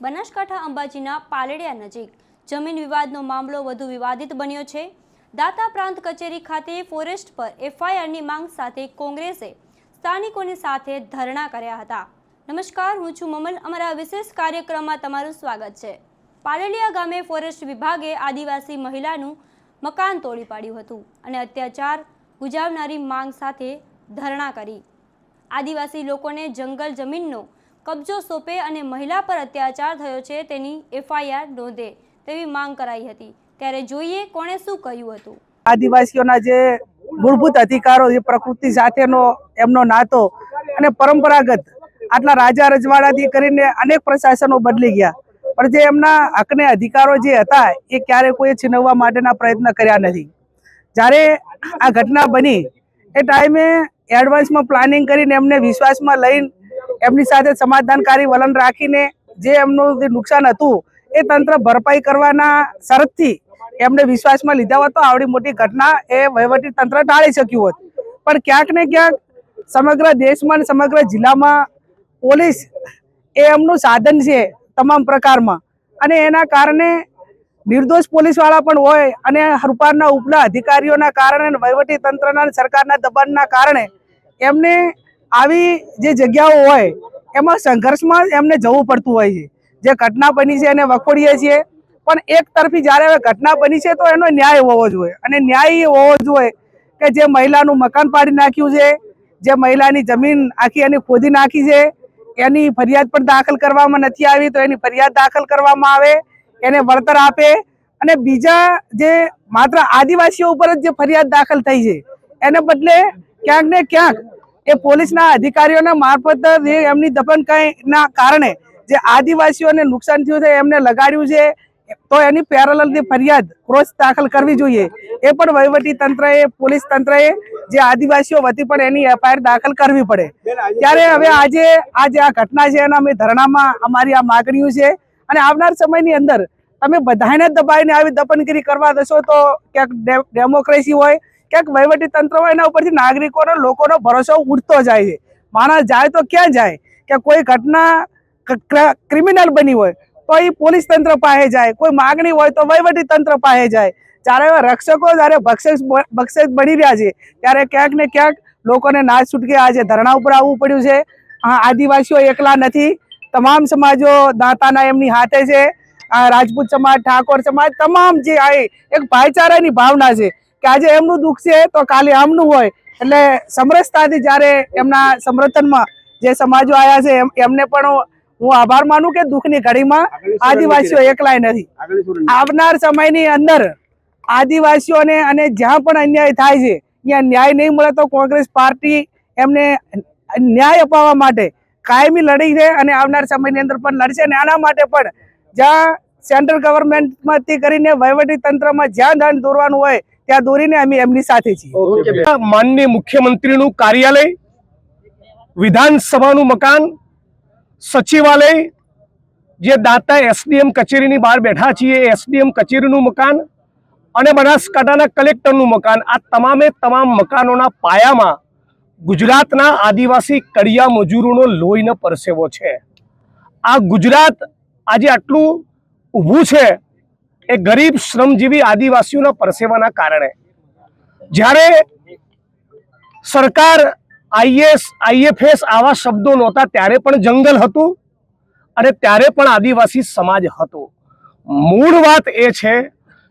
બનાસકાંઠા અંબાજીના પાલડિયા નજીક જમીન વિવાદનો મામલો વધુ વિવાદિત બન્યો છે. દાતા પ્રાંત કચેરી ખાતે ફોરેસ્ટ પર એફઆઈઆરની માંગ સાથે કોંગ્રેસે સ્થાનિકોની સાથે ધરણા કર્યા હતા. નમસ્કાર, હું છું મમલ. અમારા વિશેષ કાર્યક્રમમાં તમારું સ્વાગત છે. પાલડિયા ગામે ફોરેસ્ટ વિભાગે આદિવાસી મહિલાનું મકાન તોડી પાડ્યું હતું અને અત્યાચાર ગુજાવનારી માંગ સાથે ધરણા કરી. આદિવાસી લોકોને જંગલ જમીનનો કબજો સોંપે અને મહિલા પર અત્યાચાર થયો છે તેની એફઆઈઆર નોંધે તેવી માંગ કરાઈ હતી. ત્યારે જોઈએ કોણે શું કહ્યું હતું. આદિવાસીઓના જે મૂળભૂત અધિકારો, જે પ્રકૃતિ સાથેનો એમનો નાતો અને પરંપરાગત આટલા રાજા રજવાડાથી કરીને અનેક પ્રશાસનો બદલી ગયા. પણ જે એમના હકને અધિકારો જે હતા એ ક્યારે કોઈ છીનવવા માટેના પ્રયત્ન કર્યા નથી. જ્યારે આ ઘટના બની, એ ટાઈમે એડવાન્સમાં પ્લાનિંગ કરીને એમને વિશ્વાસમાં લઈને એમની સાથે સમાધાનકારી વલણ રાખીને જે એમનું જે નુકસાન હતું, એ તંત્ર ભરપાઈ કરવાના શરતથી એમને વિશ્વાસમાં લીધા હોત આવડી મોટી ઘટના એ વહીવટી તંત્ર ટાળી શક્યું હોત. પણ ક્યાંક ને ક્યાંક સમગ્ર દેશમાં સમગ્ર જિલ્લામાં પોલીસ એ એમનું સાધન છે તમામ પ્રકારમાં. અને એના કારણે નિર્દોષ પોલીસવાળા પણ હોય અને હરપારના ઉપલા અધિકારીઓના કારણે વહીવટી તંત્રના સરકારના દબાણના કારણે એમને આવી જે જગ્યાઓ હોય, એમાં સંઘર્ષમાં એમને જવું પડતું હોય છે. જે ઘટના બની છે એને વખોડીએ છીએ. પણ એક તરફી જ્યારે હવે ઘટના બની છે તો એનો ન્યાય હોવો જોઈએ. અને ન્યાય હોવો જોઈએ કે જે મહિલાનું મકાન પાડી નાખ્યું છે, જે મહિલાની જમીન આખી એની ખોદી નાખી છે, એની ફરિયાદ પણ દાખલ કરવામાં નથી આવી તો એની ફરિયાદ દાખલ કરવામાં આવે, એને વળતર આપે. અને બીજા જે માત્ર આદિવાસીઓ ઉપર જ જે ફરિયાદ દાખલ થઈ છે, એને બદલે ક્યાંક ને ક્યાંક એ પોલીસના અધિકારીઓના મારફત જે એમની દબનકાઈના કારણે જે આદિવાસીઓને નુકસાન થયું છે, એમને લગાડ્યું છે, તો એની પેરેલલની ફરિયાદ ક્રોસ દાખલ કરવી જોઈએ. એ પણ વહીવટી તંત્રએ, પોલીસ તંત્રએ જે આદિવાસીઓ વતી પણ એની એફઆઈઆર દાખલ કરવી પડે. ત્યારે હવે આજે આ જે આ ઘટના છે એના અમે ધરણામાં અમારી આ માગણીઓ છે અને આવનાર સમયની અંદર તમે બધાને દબાઈને આવી દપનગીરી કરવા દેશો તો ક્યાંક ડેમોક્રેસી હોય ક્યાંક વહીવટી તંત્ર હોય એના ઉપરથી નાગરિકોનો, લોકોનો ભરોસો ઉઠતો જાય છે. માણસ જાય તો ક્યાં જાય? કે કોઈ ઘટના ક્રિમિનલ બની હોય, તો એ પોલીસ તંત્ર પાસે જાય. કોઈ માગણી હોય તો વહીવટી તંત્ર પાસે જાય. જ્યારે એવા રક્ષકો, જ્યારે ભક્ષક ભક્ષક બની રહ્યા છે, ત્યારે ક્યાંક ને ક્યાંક લોકોને નાશ છૂટકે આજે ધરણા ઉપર આવવું પડ્યું છે હા આદિવાસીઓ એકલા નથી. તમામ સમાજો દાતાના એમની હાથે છે. આ રાજપૂત સમાજ, ઠાકોર સમાજ, તમામ જે આ એક ભાઈચારાની ભાવના છે કે આજે એમનું દુઃખ છે તો કાલે આમનું હોય. એટલે સમરસતાથી જ્યારે એમના સમર્થનમાં જે સમાજો આવ્યા છે એમને પણ હું આભાર માનું કે દુઃખની ઘડીમાં આદિવાસીઓ એકલાય નથી. આવનાર સમયની અંદર આદિવાસીઓને અને જ્યાં પણ અન્યાય થાય છે ત્યાં ન્યાય નહીં મળે તો કોંગ્રેસ પાર્ટી એમને ન્યાય અપાવવા માટે કાયમી લડી છે અને આવનાર સમયની અંદર પણ લડશે અને આના માટે પણ જ્યાં સેન્ટ્રલ ગવર્મેન્ટમાંથી કરીને વહીવટી તંત્રમાં જ્યાં ધન દોરવાનું હોય ત્યાં દોરીને અમે એમની સાથે છીએ. માનનીય મુખ્યમંત્રીનું કાર્યાલય વિધાનસભાનું મકાન સચિવાલય જે દાતા એસડીએમ કચેરીની બહાર બેઠા છીએ એસડીએમ કચેરીનું મકાન અને બનાસકાંઠાના કલેક્ટરનું મકાન. આ તમામે તમામ મકાનોના પાયામાં ગુજરાતના આદિવાસી કડિયા મજૂરોનો લોહીનો પરસેવો છે. આ ગુજરાત આજે આટલું ઊભું છે એ ગરીબ, શ્રમજીવી આદિવાસીઓના પરસેવાના કારણે. જ્યારે સરકાર, આઈએસ, આઈએફએસ આવા શબ્દો નહોતા, ત્યારે પણ જંગલ હતું અને ત્યારે પણ આદિવાસી સમાજ હતો. મૂળ વાત એ છે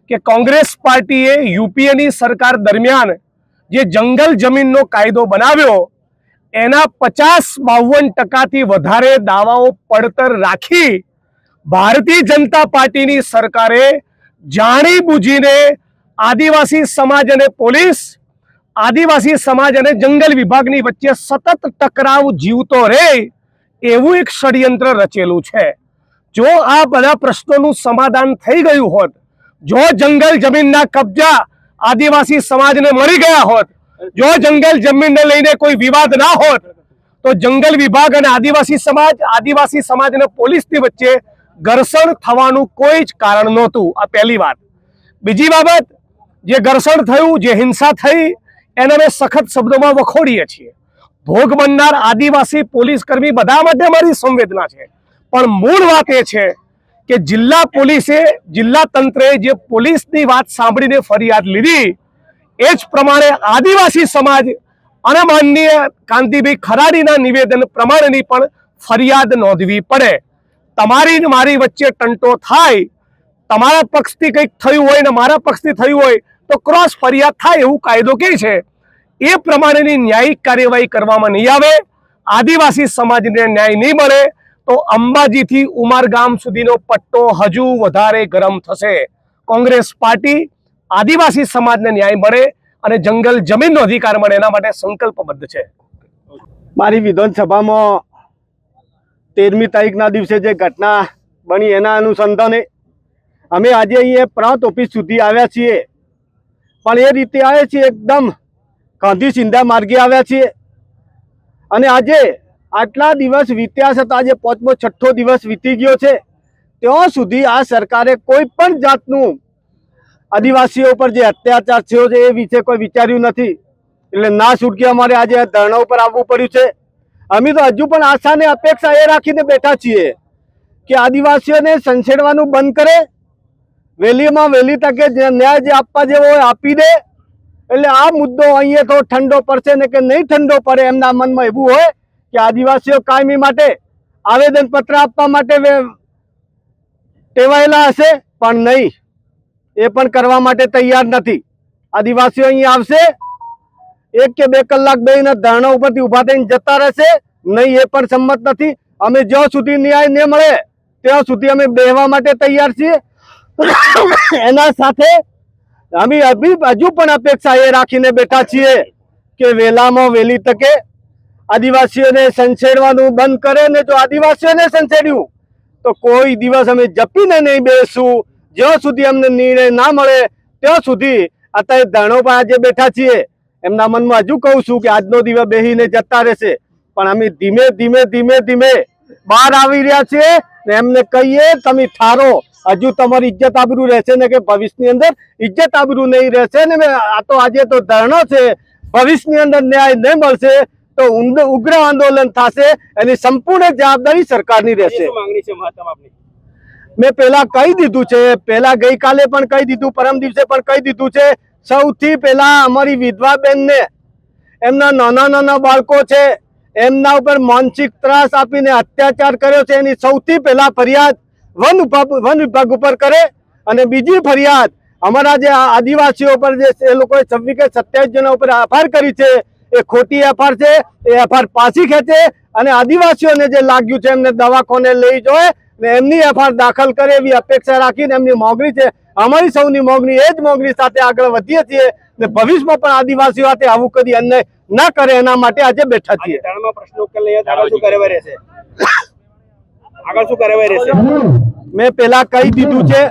કે કોંગ્રેસ પાર્ટીએ યુપીએની સરકાર દરમિયાન જે જંગલ જમીનનો કાયદો બનાવ્યો, એના પચાસ બાવન ટકાથી વધારે દાવાઓ પડતર રાખી ભારતીય જનતા પાર્ટીની સરકારે જાણી બુજીને આદિવાસી સમાજ અને પોલીસ, આદિવાસી સમાજ અને જંગલ વિભાગની વચ્ચે સતત ટકરાવ જીવતો રહે એવું એક ષડયંત્ર રચેલું છે. જો આ બધા પ્રશ્નોનું સમાધાન થઈ ગયું હોત, જો જંગલ જમીનના કબજા આદિવાસી સમાજને મળી ગયા હોત, જો જંગલ જમીનને લઈને કોઈ વિવાદ ના હોત, તો જંગલ વિભાગ અને આદિવાસી સમાજ આદિવાસી સમાજ અને પોલીસની વચ્ચે ઘર્ષણ થવાનું કોઈ જ કારણ નહોતું. આ પહેલી વાત. બીજી બાબત, જે ઘર્ષણ થયું, જે હિંસા થઈ, એને અમે સખત શબ્દોમાં વખોડીએ છીએ. ભોગ બનનાર આદિવાસી પોલીસ કર્મી બધા માટે મારી સંવેદના છે. પણ મૂળ વાત એ છે કે જિલ્લા પોલીસે, જિલ્લા તંત્રે જે પોલીસની વાત સાંભળીને ફરિયાદ લીધી, એ જ પ્રમાણે આદિવાસી સમાજ અને માનનીય કાંતિભાઈ ખરાડીના નિવેદન પ્રમાણેની પણ ફરિયાદ નોંધવી પડે. તમારી ને મારી વચ્ચે ટંટો થાય, તમારા પક્ષથી કંઈક થયું હોય ને મારા પક્ષથી થયું હોય, તો ક્રોસ ફરિયાદ થાય એવું કાયદો કે છે? એ પ્રમાણેની ન્યાયિક કાર્યવાહી કરવામાં નહીં આવે, આદિવાસી સમાજને ન્યાય નહીં મળે, તો અંબાજીથી ઉમરગામ સુધીનો પટ્ટો હજુ વધારે ગરમ થશે. કોંગ્રેસ પાર્ટી આદિવાસી સમાજને ન્યાય મળે અને જંગલ જમીનનો અધિકાર મળે એના માટે સંકલ્પબદ્ધ છે. મારી વિધાનસભામાં તેરમી તારીખના દિવસે જે ઘટના બની એના અનુસંધાને અમે આજે અહીંયા પ્રાંત ઓફિસ સુધી આવ્યા છીએ. પણ એ રીતે આવ્યા છીએ એકદમ ગાંધી સિંધા માર્ગે આવ્યા છીએ. અને આજે આટલા દિવસ વીત્યા છતાં આજે પાંચમો છઠ્ઠો દિવસ વીતી ગયો છે. ત્યાં સુધી આ સરકારે કોઈ પણ જાતનું આદિવાસીઓ ઉપર જે અત્યાચાર થયો છે એ વિશે કોઈ વિચાર્યું નથી. એટલે ના છૂટકી અમારે આજે ધરણા ઉપર આવવું પડ્યું છે. અમે તો હજુ પણ આશા ને અપેક્ષા એ રાખીને બેઠા છીએ કે આદિવાસીઓને સંછેડવાનું બંધ કરે. વહેલીમાં વહેલી તકે ન્યાય જે આપવા જેવો હોય આપી દે. એટલે આ મુદ્દો અહીંયા તો ઠંડો પડશે ને કે નહીં ઠંડો પડે એમના મનમાં એવું હોય કે આદિવાસીઓ કાયમી માટે આવેદનપત્ર આપવા માટે ટેવાયેલા હશે, પણ નહીં. એ પણ કરવા માટે તૈયાર નથી. આદિવાસીઓ અહીંયા આવશે એક કે બે કલાક બેહીને ધરણા ઉપરથી ઊભા થઈને જતા રહેશે. નહીં, એ પણ સંમત નથી. અમે જ્યાં સુધી ન્યાય ન મળે, ત્યાં સુધી અમે બેહવા માટે તૈયાર છીએ. એના સાથે અમે હજુ પણ અપેક્ષા એ રાખીને બેઠા છીએ કે વહેલામાં વહેલી તકે આદિવાસીઓને સંછેડવાનું બંધ કરે ને જો આદિવાસીઓને સંછેડ્યું, તો કોઈ દિવસ અમે જપીને નહીં બેસું. જ્યાં સુધી અમને નિર્ણય ના મળે, ત્યાં સુધી અત્યારે ધરણો પર આજે બેઠા છીએ. એમના મનમાં હજુ કહું છું કે આજનો દિવસ બેહીને જતા રહેશે. પણ અમે ધીમે ધીમે ધીમે ધીમે બહાર આવી રહ્યા છીએ ને એમને કહીએ તમે ઠારો. હજુ તમારી ઇજ્જત આબરૂ રહેશે ને કે ભવિષ્યની અંદર ઇજ્જત આબરૂ નહીં રહેશે ને આ તો આજે તો ધરણો છે. ભવિષ્યની અંદર ન્યાય નહીં મળશે તો ઉગ્ર આંદોલન થશે. એની સંપૂર્ણ જવાબદારી સરકારની રહેશે. મેં પેલા કહી દીધું છે. પેલા ગઈકાલે પણ કહી દીધું પરમ દિવસે પણ કહી દીધું છે સૌથી પહેલા અમારી વિધવા બેનને એમના નાના નાના બાળકો છે, એમના ઉપર માનસિક ત્રાસ આપીને અત્યાચાર કર્યો છે, એની સૌથી પહેલા ફરિયાદ વન વન વિભાગ ઉપર કરે અને બીજી ફરિયાદ અમારા જે આદિવાસીઓ પર જે એ લોકોએ છવ્વીસ કે સત્યાવીસ જણા ઉપર એફઆર કરી છે, એ ખોટી એફઆર છે, એ એફઆર પાછી ખેંચે અને આદિવાસીઓને જે લાગ્યું છે, એમને દવાખાને લઈ જાય ને એમની એફઆર દાખલ કરે એવી અપેક્ષા રાખીને એમની મોગણી છે. અમારી સૌની મોગણી એ જ મોગણી સાથે આગળ વધીએ છીએ ને ભવિષ્યમાં પણ આદિવાસીઓ સાથે આવું કદી અન્યાય ના કરે એના માટે આજે બેઠા છીએ. મેં પેલા કહી દીધું છે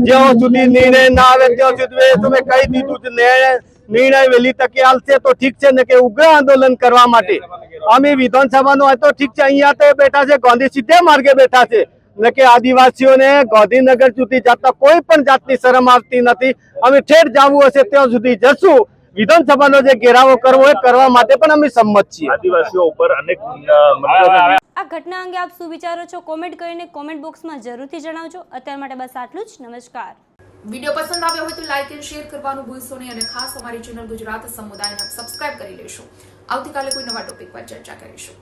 જ્યાં સુધી નિર્ણય ના આવે ત્યાં સુધી તમે કહી દીધું છે નિર્ણય નિર્ણય વહેલી તકે આવશે તો ઠીક છે ને કે ઉગ્ર આંદોલન કરવા માટે. અમે વિધાનસભાનું હોય તો ઠીક છે અહીંયા તો બેઠા છે ગાંધી સીધે માર્ગે બેઠા છે ને કે આદિવાસીઓને ગાંધીનગર સુધી જતા કોઈ પણ જાતની શરમ આવતી નથી. અમે ઠેર જવું હશે ત્યાં સુધી જશું. વિધાનસભાનો જે ઘેરાવો કરવો એ કરવા માટે પણ અમે સંમત છીએ. આદિવાસીઓ ઉપર અનેક આ ઘટના અંગે આપ શું વિચારો છો? કોમેન્ટ કરીને કોમેન્ટ બોક્સમાં જરૂરથી જણાવજો. અત્યાર માટે બસ આટલું જ. નમસ્કાર. વીડિયો પસંદ આવ્યો હોય તો લાઇક એન્ડ શેર કરવાનું ભૂલશો નહીં અને ખાસ અમારી ચેનલ ગુજરાત સમુદાયને સબસ્ક્રાઇબ કરી લેશો. આવતીકાલે કોઈ નવા ટોપિક પર ચર્ચા કરીશું.